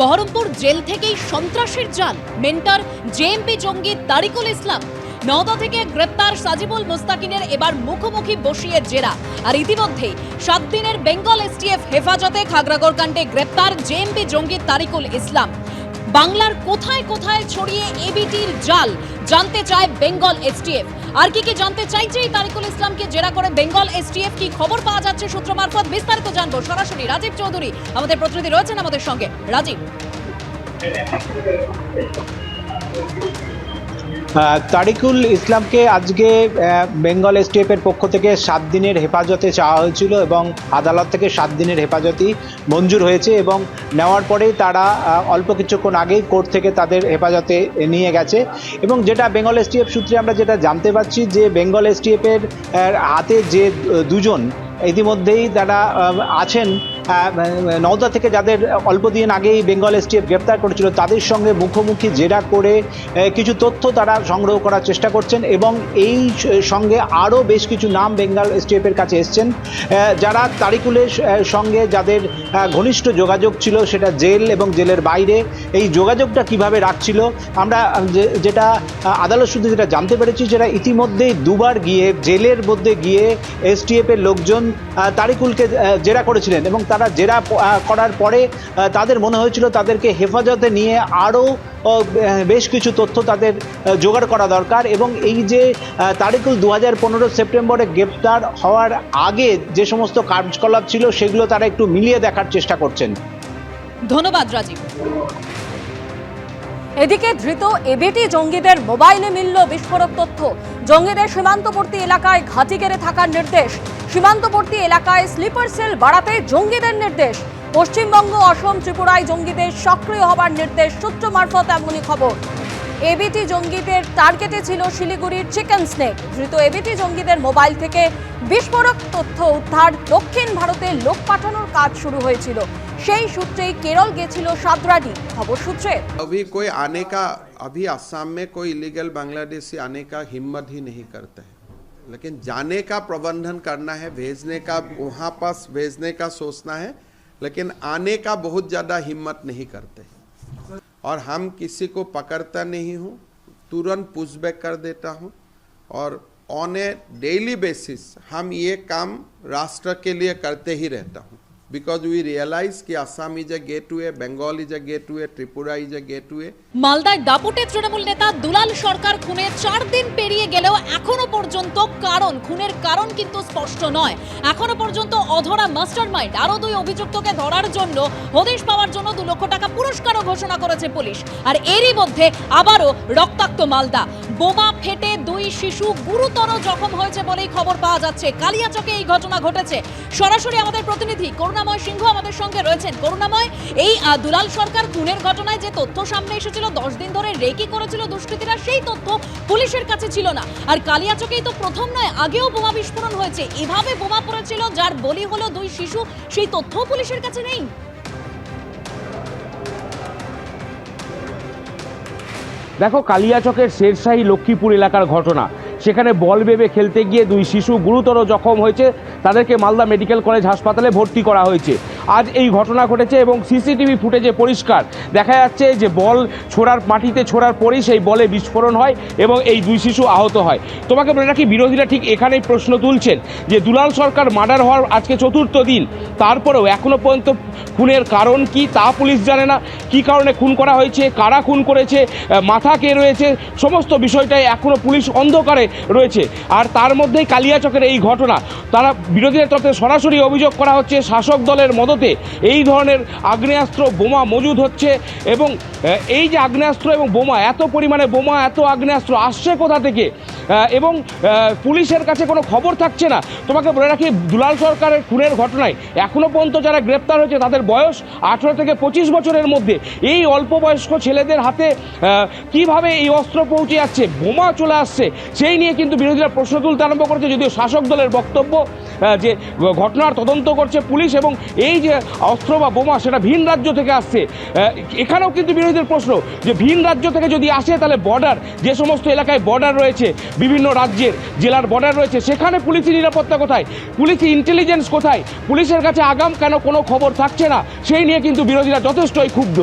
Baharampur jail থেকেই সন্ত্রাসের জাল। মেন্টার জেএমপি জঙ্গি তারিকুল ইসলাম নওদা থেকে গ্রেপ্তার সাজিবুল মুস্তাকিনের এবার মুখোমুখি বসিয়ে জেরা। আর ইতিমধ্যেই সাত দিনের বেঙ্গল এসটিএফ হেফাজতে খাগড়াগড় কাণ্ডে গ্রেপ্তার জেএমপি জঙ্গি তারিকুল ইসলাম। বাংলার কোথায় কোথায় ছড়িয়ে এবিটির জাল জানতে চায় বেঙ্গল এসটিএফ আর কি কি জানতে চাইছে এই তারিকুল ইসলামকে জেরা করে বেঙ্গল এসটিএফ? কি খবর পাওয়া যাচ্ছে সূত্র মারফত? বিস্তারিত জানব সরাসরি রাজীব চৌধুরী। আমাদের প্রতিনিধি রয়েছেন আমাদের সঙ্গে। রাজীব। আহ, তারিকুল ইসলামকে আজকে বেঙ্গল এসটিএফের পক্ষ থেকে সাত দিনের হেফাজতে চাওয়া হয়েছিল এবং আদালত থেকে সাত দিনের হেফাজতই মঞ্জুর হয়েছে এবং নেওয়ার পরেই তারা অল্প কিছুক্ষণ আগেই কোর্ট থেকে তাদের হেফাজতে নিয়ে গেছে। এবং যেটা বেঙ্গল এসটিএফ সূত্রে আমরা যেটা জানতে পারছি যে বেঙ্গল এসটিএফের হাতে যে দুজন, ইতিমধ্যেই তারা আছেন নওদা থেকে যাদের অল্প দিন আগেই বেঙ্গল এসটিএফ গ্রেপ্তার করেছিল, তাদের সঙ্গে মুখোমুখি জেরা করে কিছু তথ্য তারা সংগ্রহ করার চেষ্টা করছেন এবং এই সঙ্গে আরও বেশ কিছু নাম বেঙ্গল এসটিএফের কাছে এসছেন। যারা তারিকুলের সঙ্গে যাদের ঘনিষ্ঠ যোগাযোগ ছিল, সেটা জেল এবং জেলের বাইরে, এই যোগাযোগটা কীভাবে রাখছিল, আমরা যেটা আদালত সূত্রে যেটা জানতে পেরেছি যেটা ইতিমধ্যেই দুবার গিয়ে, জেলের মধ্যে গিয়ে এসটিএফের লোকজন তারিকুলকে জেরা করেছিলেন এবং তারা জেরা করার পরে তাদের মনে হয়েছিল তাদেরকে হেফাজতে নিয়ে আরও বেশ কিছু তথ্য তাদের জোগাড় করা দরকার এবং এই যে তারিখুল দু হাজার পনেরো সেপ্টেম্বরে গ্রেপ্তার হওয়ার আগে যে সমস্ত কার্যকলাপ ছিল সেগুলো তারা একটু মিলিয়ে দেখার চেষ্টা করছেন। ধন্যবাদ রাজীব। এদিকে ধৃত এবিটি জঙ্গিদের মোবাইলে মিলল বিস্ফোরক তথ্য। জঙ্গিদের সীমান্তবর্তী এলাকায় ঘাঁটি কেড়ে থাকার নির্দেশ। সীমান্তবর্তী এলাকায় স্লিপার সেল বাড়াতে জঙ্গিদের নির্দেশ। পশ্চিমবঙ্গ, অসম, ত্রিপুরায় জঙ্গিদের সক্রিয় হবার নির্দেশ। সূত্র মারফত এমনই খবর। এবিটি জঙ্গিদের টার্গেটে ছিল শিলিগুড়ির চিকেন স্নেক ধৃত এবিটি জঙ্গিদের মোবাইল থেকে বিস্ফোরক তথ্য উদ্ধার দক্ষিণ ভারতে লোক পাঠানোর কাজ শুরু হয়েছিল সেই সূত্রেই কেরল গেছিল সাদরাডি খবর সূত্রে अभी कोई आने का अभी असम में कोई इलीगल बांग्लादेशी आने का हिम्मत ही नहीं करता है लेकिन जाने का प्रबंधन करना है भेजने का वहाँ पास भेजने का सोचना है लेकिन आने का बहुत ज़्यादा हिम्मत नहीं करते और हम किसी को पकड़ता नहीं हूँ, तुरंत पुशबैक कर देता हूँ और ऑन ए डेली बेसिस हम ये काम राष्ट्र के लिए करते ही रहता हूँ। because we realize ki Assam is a gateway, Bengal is a gateway, Tripura is a gateway. মালদায় দাপুটে তৃণমূল নেতা দুলাল সরকার খুনে চার দিন পেরিয়ে গেলেও এখনও পর্যন্ত কারণ খুনের কারণ কিন্তু স্পষ্ট নয়। এখনও পর্যন্ত অধরা মাস্টারমাইন্ড আরও দুই অভিযুক্তকে ধরার জন্য হদিশ পাওয়ার জন্য দু লক্ষ টাকা পুরস্কারও ঘোষণা করেছে পুলিশ। আর এরই মধ্যে আবারও রক্তাক্ত মালদা। বোমা ফেটে দুই শিশু গুরুতর জখম হয়েছে বলেই খবর পাওয়া যাচ্ছে। কালিয়াচকে এই ঘটনা ঘটেছে। সরাসরি আমাদের প্রতিনিধি করুণাময় সিংহ আমাদের সঙ্গে রয়েছেন। করুণাময়, এই দুলাল সরকার খুনের ঘটনায় যে তথ্য সামনে এসেছিল, দশ দিন ধরে রেকি করেছিল দুষ্কৃতীরা, সেই তথ্য পুলিশের কাছে ছিল না। আর কালিয়াচকেই তো প্রথম নয়, আগেও বোমা বিস্ফোরণ হয়েছে। এভাবে বোমা পড়েছিল, যার বলি হলো দুই শিশু, সেই তথ্যও পুলিশের কাছে নেই। দেখো কালিয়াচকের শেরশাহী লক্ষ্মীপুর এলাকার ঘটনা। সেখানে বল বেবে খেলতে গিয়ে দুই শিশু গুরুতর জখম হয়েছে। তাদেরকে মালদা মেডিকেল কলেজ হাসপাতালে ভর্তি করা হয়েছে। আজ এই ঘটনা ঘটেছে এবং সিসিটিভি ফুটেজে পরিষ্কার। দেখা যাচ্ছে যে বল ছোড়ার মাটিতে ছোড়ার পরেই সেই বলে বিস্ফোরণ হয় এবং এই দুই শিশু আহত হয়। তোমাকে বলে রাখি, বিরোধীরা ঠিক এখানেই প্রশ্ন তুলছেন যে দুলাল সরকার মার্ডার হওয়ার আজকে চতুর্থ দিন। তারপরেও এখনও পর্যন্ত খুনের কারণ কি তা পুলিশ জানে না। কি কারণে খুন করা হয়েছে, কারা খুন করেছে মাথা কে রয়েছে, সমস্ত বিষয়টাই এখনও পুলিশ অন্ধকারে রয়েছে। আর তার মধ্যেই কালিয়াচকের এই ঘটনা। তারা বিরোধীদের তরফে সরাসরি অভিযোগ করা হচ্ছে শাসক দলের মদতে এই ধরনের আগ্নেয়াস্ত্র, বোমা মজুদ হচ্ছে এবং এই যে আগ্নেয়াস্ত্র এবং বোমা, এত পরিমাণে বোমা, এত আগ্নেয়াস্ত্র আসছে কোথা থেকে? এবং পুলিশের কাছে কোনো খবর থাকছে না। তোমাকে বলে রাখি, দুলাল সরকারের খুনের ঘটনায় এখনও পর্যন্ত যারা গ্রেপ্তার হয়েছে, তাদের বয়স আঠেরো থেকে পঁচিশ বছরের মধ্যে। এই অল্প বয়স্ক ছেলেদের হাতে কীভাবে এই অস্ত্র পৌঁছে যাচ্ছে, বোমা চলে আসছে, সেই নিয়ে কিন্তু বিরোধীরা প্রশ্ন তুলতে আরম্ভ করেছে। যদিও শাসক দলের বক্তব্য যে ঘটনার তদন্ত করছে পুলিশ এবং এই যে অস্ত্র বা বোমা, সেটা ভিন রাজ্য থেকে আসছে। এখানেও কিন্তু বিরোধীদের প্রশ্ন যে ভিন রাজ্য থেকে যদি আসে, তাহলে বর্ডার যে সমস্ত এলাকায় বর্ডার রয়েছে বিভিন্ন রাজ্যের জেলার বর্ডার রয়েছে। সেখানে পুলিশি নিরাপত্তা কোথায়? পুলিশি ইন্টেলিজেন্স কোথায়? পুলিশের কাছে আগাম কেন কোনো খবর থাকছে না? সেই নিয়ে কিন্তু বিরোধীরা যথেষ্টই ক্ষুব্ধ।